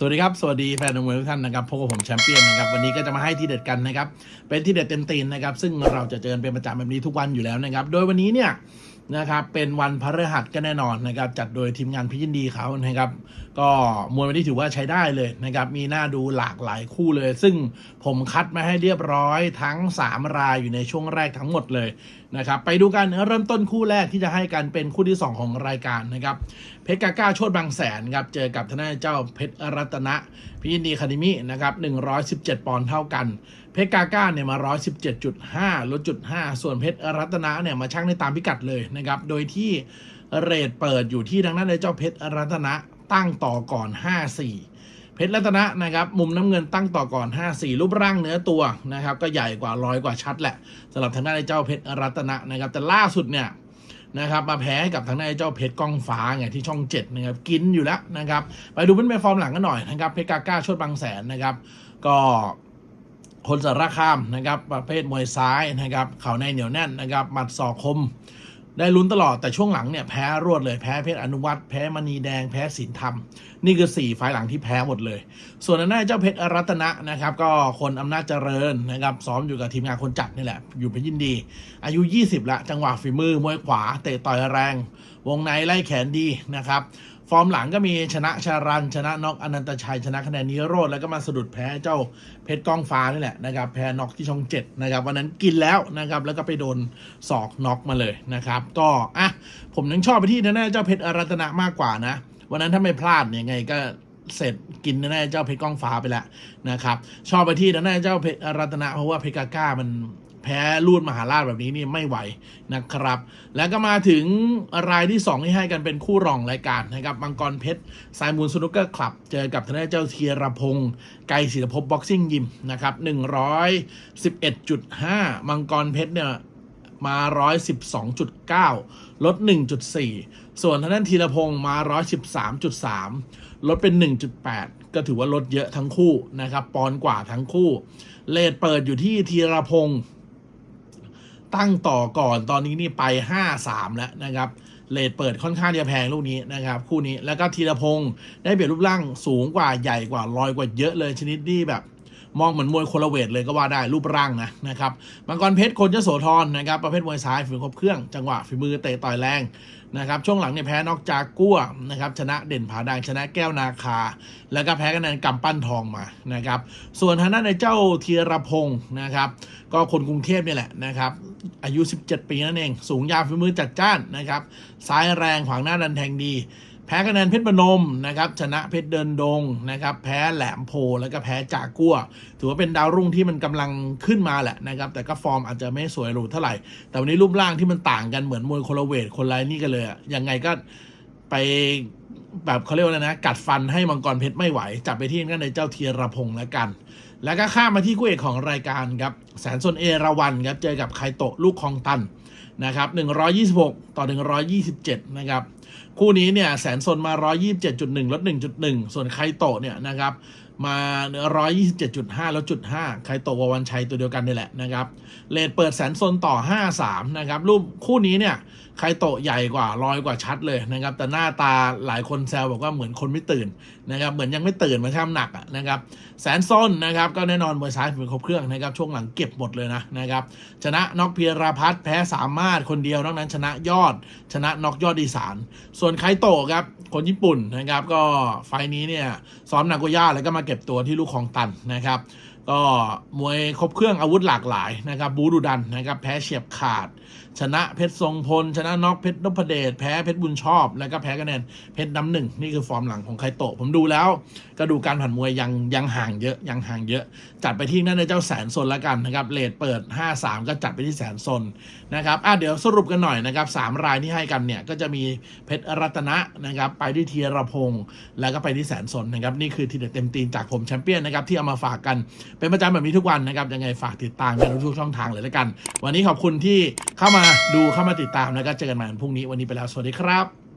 สวัสดีครับ สวัสดีแฟนมวยทุกท่านนะครับพบกับผมแชมเปี้ยนนะครับวันนี้ก็จะมาให้ที่เด็ดกันนะครับเป็นที่เด็ดเต็มตีนนะครับซึ่งเราจะเจอเป็นประจำแบบนี้ทุกวันอยู่แล้วนะครับโดยวันนี้เนี่ยนะครับเป็นวันพฤหัสก็แน่นอนนะครับจัดโดยทีมงานพิจินดีเขานะครับ ก็มวยวันนี้ถือว่าใช้ได้เลยนะครับ มีหน้าดูหลากหลายคู่เลย ซึ่งผมคัดมาให้เรียบร้อยทั้ง 3 รายอยู่ในช่วงแรกทั้งหมดเลยนะครับ ไปดูกันเริ่มต้นคู่แรกที่จะให้กันเป็นคู่ที่ 2 ของรายการนะครับ เพชรกาก้าโชดบางแสนครับ เจอกับทนายเจ้าเพชรรัตนะพิยินดีคานิมินะครับ117 ปอนด์เท่ากัน เพชรกาก้าเนี่ยมา 117.5ลดจุด5ส่วนเพชรรัตนะเนี่ยมาชั่งในตามพิกัดเลยนะครับ โดยที่เรทเปิดอยู่ที่ทางด้านในเจ้าเพชรรัตนะ ตั้งต่อก่อน 5-4 เพชรรัตนะนะครับมุมน้ำเงินตั้งต่อก่อน 5-4 รูปร่างเนื้อตัวนะครับก็ใหญ่กว่าร้อยกว่าชัดแหละสำหรับทางด้านเจ้าเพชรรัตนะนะครับแต่ล่าสุดเนี่ยนะครับมาแพ้กับทางด้านเจ้าเพชรกองฟ้าไงที่ช่องเจ็ดนะครับกินอยู่แล้วนะครับ ไปดูเป็นแมฟอร์มหลังกันหน่อยนะครับเพชรกาก้าชดบางแสนนะครับ ก็คนสารคามนะครับประเภทมวยซ้ายนะครับเข่าในเหนียวแน่นนะครับหมัดศอกคม ได้ลุ้นตลอดแต่ช่วงหลังเนี่ยแพ้รวดเลยแพ้เพชรอนุวัตแพ้มณีแดงแพ้สินธรรม นี่คือ 4 ไฟล์หลังที่แพ้หมดเลย ส่วนทางด้าเจ้าเพชรรัตนะนะครับ ก็คนอำนาจเจริญนะครับซ้อมอยู่กับทีมงานคนจัดนี่แหละ อยู่เพชรยินดี อายุ 20 ละจังหวะฝีมือมวยขวาเตะต่อยแรง วงในไล่แขนดีนะครับฟอร์มหลังก็มีชนะชารัน ชนะน็อกอนันตชัย ชนะคะแนนนิโรธแล้วก็มาสะดุดแพ้เจ้าเพชรกองฟ้านี่แหละนะครับแพ้น็อกที่ช่องเจ็ดนะครับวันนั้นกินแล้วนะครับแล้วก็ไปโดนศอกน็อกมาเลยนะครับก็อะผมยังชอบไปที่แน่ๆเจ้าเพชรอารัตนะมากกว่านะ วันนั้นถ้าไม่พลาดเนี่ยไงก็เสร็จกินแน่ๆเจ้าเพชรก้องฟ้าไปแล้วนะครับ ชอบไปที่แน่ๆเจ้าเพชรอารัตนะเพราะว่าเพชรกาก้ามันแพ้ลูดมหาราชแบบนี้นี่ไม่ไหวนะครับ แล้วก็มาถึงรายที่ 2 ที่ให้กันเป็นคู่รองรายการนะครับมังกรเพชรสายมูลสนุกเกอร์คลับ เจอกับทนายเจ้าเทียรพงศ์ไกรศิลปภพบ็อกซิ่งยิมนะครับ111.5 มังกรเพชรเนี่ย มา 112.9 ลด 1.4 ส่วนทางด้านธีรพงศ์มา 113.3 ลดเป็น 1.8 ก็ถือว่าลดเยอะทั้งคู่นะครับ ปอนกว่าทั้งคู่ เลทเปิดอยู่ที่ธีรพงศ์ตั้งต่อก่อนตอนนี้นี่ไป 5-3 แล้วนะครับเลทเปิดค่อนข้างจะแพงลูกนี้นะครับคู่นี้แล้วก็ธีรพงศ์ได้เปรียบรูปร่างสูงกว่าใหญ่กว่าลอยกว่าเยอะเลยชนิดที่แบบ มองเหมือนมวยโคนละเวทเลยก็ว่าได้รูปร่างนะนะครับมังกรเพชรคนจะโสธรนะครับประเภทมวยซ้ายฝีมือครบเครื่องจังหวะฝีมือเตะต่อยแรงนะครับช่วงหลังเนี่ยแพ้นอกจากกั้วนะครับชนะเด่นผาแดงชนะแก้วนาคา แล้วก็แพ้คะแนนกำปั้นทองมานะครับส่วนทางด้านในเจ้าธีรพงศ์นะครับก็คนกรุงเทพนี่แหละนะครับอายุ 17 ปีนั่นเอง สูงยาวฝีมือจัดจ้านนะครับซ้ายแรงขวางหน้าดันแทงดี แพ้คะแนนเพชรบนมนะครับชนะเพชรเดินดงนะครับแพ้แหลมโพแล้วก็แพ้จากกัวถือว่าเป็นดาวรุ่งที่มันกำลังขึ้นมาแหละนะครับแต่ก็ฟอร์มอาจจะไม่สวยหรูเท่าไหร่ แต่วันนี้รูปร่างที่มันต่างกันเหมือนมวยโคนละเวทคนไรนี่กันเลยอะยังไงก็ไป แบบเขาเรียกว่าอะไรนะ กัดฟันให้มังกรเพชรไม่ไหว จับไปที่นั่นในเจ้าเทียรพงศ์แล้วกัน แล้วก็ข้ามมาที่คู่เอกของรายการครับ แสนสนเอราวันครับ เจอกับไคโตะลูกคองตันนะครับ126 ต่อ 127 นะครับ คู่นี้เนี่ยแสนสนมา 127.1 ลด 1.1 ส่วนไคโตะเนี่ยนะครับ มา127.5แล้วจุด5ไคโตะววันชัยตัวเดียวกันนี่แหละนะครับเลทเปิดแสนซนต่อ53นะครับรูปคู่นี้เนี่ยไครโตใหญ่กว่าลอยกว่าชัดเลยนะครับ แต่หน้าตาหลายคนแซวบอกว่าเหมือนคนไม่ตื่นนะครับ เหมือนยังไม่ตื่นมาช่ำหนักนะครับแสนซนนะครับก็แน่นอนมวยซ้ายเป็นครบเครื่องนะครับ ช่วงหลังเก็บหมดเลยนะนะครับ ชนะน็อกเพียราพัฒน์แพ้สามารถคนเดียวนอกนั้นชนะยอด ชนะน็อกยอดอีสานส่วนไครโตครับคนญี่ปุ่นนะครับ ก็ไฟนี้เนี่ยซ้อมนาโกย่าแล้วก็มาเก็บตัวที่ลูกของตันนะครับ ก็มวยครบเครื่องอาวุธหลากหลายนะครับบูดูดันนะครับแพ้เฉียบขาด ชนะเพชรทรงพล ชนะน็อกเพชรนพเดชแพ้เพชรบุญชอบ แล้วก็แพ้คะแนนเพชรน้ำหนึ่งนี่คือฟอร์มหลังของไคโตะผมดูแล้วก็ดูการผ่านมวยยังยังห่างเยอะยังห่างเยอะ จัดไปที่นั่นในเจ้าแสนซนละกันนะครับเลทเปิด 5-3 ก็จัดไปที่แสนซนนะครับอะเดี๋ยวสรุปกันหน่อยนะครับสามรายที่ให้กันเนี่ยก็จะมีเพชรรัตนะนะครับไปที่เทียรพงศ์แล้วก็ไปที่แสนซนนะครับนี่คือทีเด็ดเต็มตีนจากผมแชมเปี้ยนนะครับที่เอามาฝากกันเป็นประจำแบบนี้ทุกวันนะครับยังไงฝากติดตามกันทุกช่องทางเลยแล้วกัน วันนี้ขอบคุณที่เข้ามาดูเข้ามาติดตามแล้วก็เจอกันใหม่วันพรุ่งนี้วันนี้ไปแล้วสวัสดีครับ